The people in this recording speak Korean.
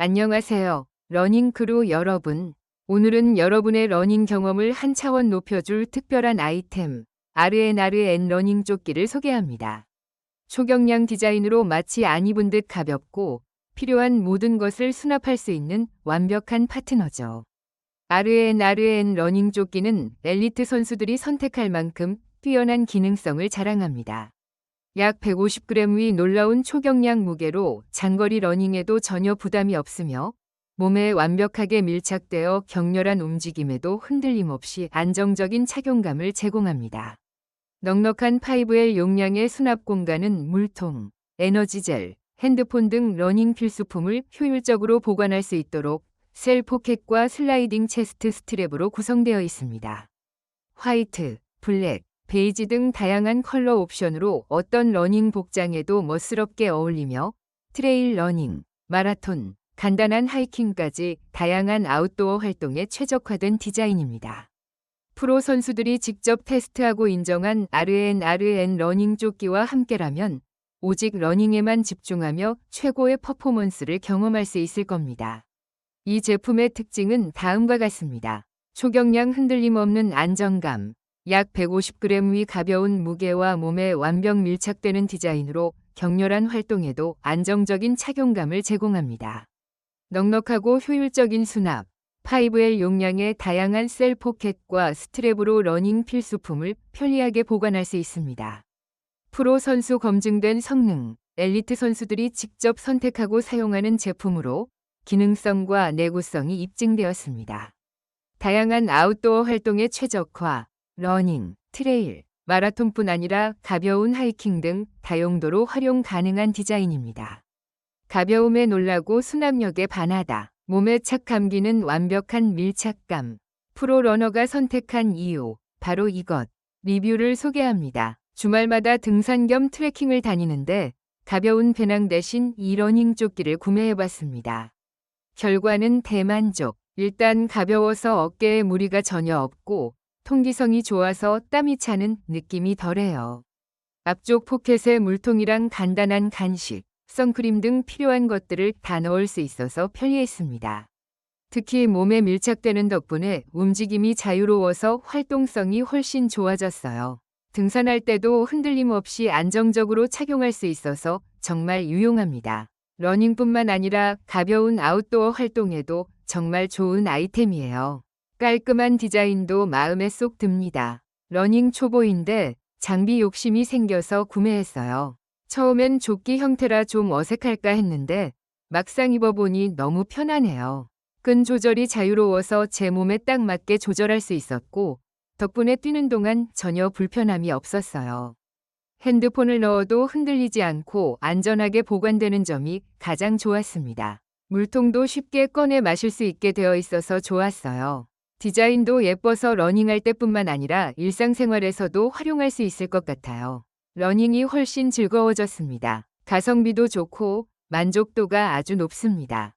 안녕하세요. 러닝크루 여러분. 오늘은 여러분의 러닝 경험을 한 차원 높여줄 특별한 아이템, RNRN 러닝 조끼를 소개합니다. 초경량 디자인으로 마치 안 입은 듯 가볍고 필요한 모든 것을 수납할 수 있는 완벽한 파트너죠. RNRN 러닝 조끼는 엘리트 선수들이 선택할 만큼 뛰어난 기능성을 자랑합니다. 약 150g 위 놀라운 초경량 무게로 장거리 러닝에도 전혀 부담이 없으며 몸에 완벽하게 밀착되어 격렬한 움직임에도 흔들림 없이 안정적인 착용감을 제공합니다. 넉넉한 5L 용량의 수납 공간은 물통, 에너지젤, 핸드폰 등 러닝 필수품을 효율적으로 보관할 수 있도록 셀 포켓과 슬라이딩 체스트 스트랩으로 구성되어 있습니다. 화이트, 블랙, 베이지 등 다양한 컬러 옵션으로 어떤 러닝 복장에도 멋스럽게 어울리며 트레일 러닝, 마라톤, 간단한 하이킹까지 다양한 아웃도어 활동에 최적화된 디자인입니다. 프로 선수들이 직접 테스트하고 인정한 RNRN 러닝 조끼와 함께라면 오직 러닝에만 집중하며 최고의 퍼포먼스를 경험할 수 있을 겁니다. 이 제품의 특징은 다음과 같습니다. 초경량 흔들림 없는 안정감, 약 150g 위 가벼운 무게와 몸에 완벽 밀착되는 디자인으로 격렬한 활동에도 안정적인 착용감을 제공합니다. 넉넉하고 효율적인 수납, 5L 용량의 다양한 셀 포켓과 스트랩으로 러닝 필수품을 편리하게 보관할 수 있습니다. 프로 선수 검증된 성능, 엘리트 선수들이 직접 선택하고 사용하는 제품으로 기능성과 내구성이 입증되었습니다. 다양한 아웃도어 활동에 최적화, 러닝, 트레일, 마라톤뿐 아니라 가벼운 하이킹 등 다용도로 활용 가능한 디자인입니다. 가벼움에 놀라고 수납력에 반하다. 몸에 착 감기는 완벽한 밀착감. 프로 러너가 선택한 이유. 바로 이것. 리뷰를 소개합니다. 주말마다 등산 겸 트레킹을 다니는데 가벼운 배낭 대신 이 러닝 조끼를 구매해봤습니다. 결과는 대만족. 일단 가벼워서 어깨에 무리가 전혀 없고 통기성이 좋아서 땀이 차는 느낌이 덜해요. 앞쪽 포켓에 물통이랑 간단한 간식, 선크림 등 필요한 것들을 다 넣을 수 있어서 편리했습니다. 특히 몸에 밀착되는 덕분에 움직임이 자유로워서 활동성이 훨씬 좋아졌어요. 등산할 때도 흔들림 없이 안정적으로 착용할 수 있어서 정말 유용합니다. 러닝뿐만 아니라 가벼운 아웃도어 활동에도 정말 좋은 아이템이에요. 깔끔한 디자인도 마음에 쏙 듭니다. 러닝 초보인데 장비 욕심이 생겨서 구매했어요. 처음엔 조끼 형태라 좀 어색할까 했는데 막상 입어보니 너무 편하네요. 끈 조절이 자유로워서 제 몸에 딱 맞게 조절할 수 있었고 덕분에 뛰는 동안 전혀 불편함이 없었어요. 핸드폰을 넣어도 흔들리지 않고 안전하게 보관되는 점이 가장 좋았습니다. 물통도 쉽게 꺼내 마실 수 있게 되어 있어서 좋았어요. 디자인도 예뻐서 러닝할 때뿐만 아니라 일상생활에서도 활용할 수 있을 것 같아요. 러닝이 훨씬 즐거워졌습니다. 가성비도 좋고 만족도가 아주 높습니다.